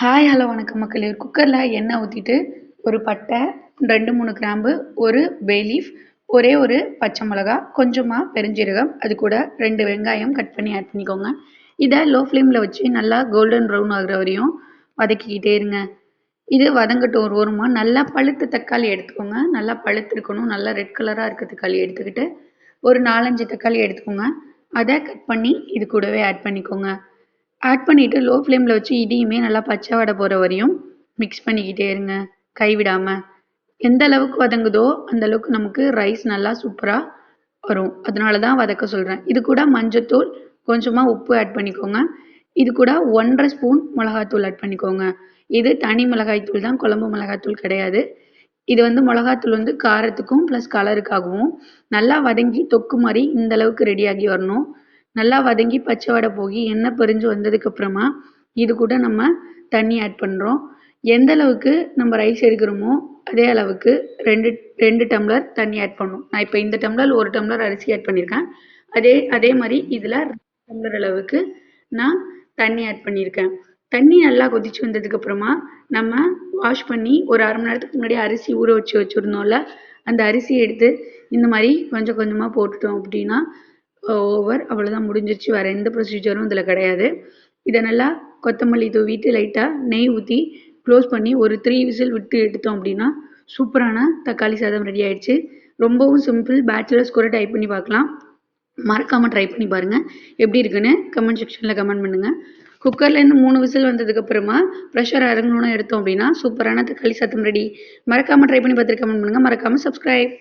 Hi hello வணக்கம் மக்களே. ஒரு குக்கரில் எண்ணெய் ஊற்றிட்டு ஒரு பட்டை ரெண்டு மூணு கிராம்பு ஒரு பேலீஃப் ஒரே ஒரு பச்சை மிளகா கொஞ்சமாக பெருஞ்சீரகம் அது கூட ரெண்டு வெங்காயம் கட் பண்ணி ஆட் பண்ணிக்கோங்க. இதை லோ ஃப்ளேமில் வச்சு நல்லா கோல்டன் ப்ரௌன் ஆகிற வரையும் வதக்கிக்கிட்டே இருங்க. இது வதங்கட்டும் ஒரு ஓரமாக நல்லா பழுத்த தக்காளி எடுத்துக்கோங்க. நல்லா பழுத்து இருக்கணும். நல்லா ரெட் கலராக இருக்க தக்காளி எடுத்துக்கிட்டு ஒரு நாலஞ்சு தக்காளி எடுத்துக்கோங்க. அதை கட் பண்ணி இது கூடவே ஆட் பண்ணிக்கோங்க. ஆட் பண்ணிவிட்டு லோ ஃப்ளேமில் வச்சு இதையுமே நல்லா பச்சை வடை போகிற வரையும் மிக்ஸ் பண்ணிக்கிட்டே இருங்க. கைவிடாமல் எந்த அளவுக்கு வதங்குதோ அந்த அளவுக்கு நமக்கு ரைஸ் நல்லா சூப்பராக வரும். அதனால தான் வதக்க சொல்கிறேன் இது கூட மஞ்சத்தூள் கொஞ்சமாக உப்பு ஆட் பண்ணிக்கோங்க. இது கூட ஒன்றரை ஸ்பூன் மிளகாத்தூள் ஆட் பண்ணிக்கோங்க. இது தனி மிளகாய்த்தூள் தான் குழம்பு மிளகாய்த்தூள் கிடையாது. இது வந்து மிளகாத்தூள் வந்து காரத்துக்கும் ப்ளஸ் கலருக்காகவும் நல்லா வதங்கி தொக்கு மாதிரி இந்த அளவுக்கு ரெடியாகி வரணும். நல்லா வதங்கி பச்சை வடை போகி எண்ணெய் பிரிஞ்சு வந்ததுக்கப்புறமா இது கூட நம்ம தண்ணி ஆட் பண்ணுறோம் எந்த அளவுக்கு நம்ம ரைஸ் எடுக்கிறோமோ அதே அளவுக்கு ரெண்டு ரெண்டு டம்ளர் தண்ணி ஆட் பண்ணணும் நான் இப்போ இந்த டம்ளர் ஒரு டம்ளர் அரிசி ஆட் பண்ணியிருக்கேன் அதே அதே மாதிரி இதில் டம்ளர் அளவுக்கு நான் தண்ணி ஆட் பண்ணியிருக்கேன் தண்ணி நல்லா கொதிச்சு வந்ததுக்கப்புறமா நம்ம வாஷ் பண்ணி ஒரு அரை மணி நேரத்துக்கு முன்னாடி அரிசி ஊற வச்சு வச்சுருந்தோம்ல அந்த அரிசி எடுத்து இந்த மாதிரி கொஞ்சம் கொஞ்சமாக போட்டுட்டோம் அப்படின்னா ஓவர் அவ்வளோதான் முடிஞ்சிருச்சு. வேறு எந்த ப்ரொசீஜரும் இதில் கிடையாது. இதை நல்லா கொத்தமல்லி தூவிட்டு லைட்டாக நெய் ஊற்றி க்ளோஸ் பண்ணி ஒரு த்ரீ விசில் விட்டு எடுத்தோம் அப்படின்னா சூப்பரான தக்காளி சாதம் ரெடி ஆயிடுச்சு. ரொம்பவும் சிம்பிள் பேச்சுலர்ஸ் கூட டைப் பண்ணி பார்க்கலாம். மறக்காமல் ட்ரை பண்ணி பாருங்கள் எப்படி இருக்குன்னு கமெண்ட் செக்ஷனில் கமெண்ட் பண்ணுங்கள் குக்கர்லேருந்து மூணு விசில் வந்ததுக்கப்புறமா ப்ரெஷர் இறங்கணும்னு எடுத்தோம் அப்படின்னா சூப்பரான தக்காளி சாதம் ரெடி மறக்காமல் ட்ரை பண்ணி பார்த்துட்டு கமெண்ட் பண்ணுங்கள் மறக்காமல் சப்ஸ்கிரைப்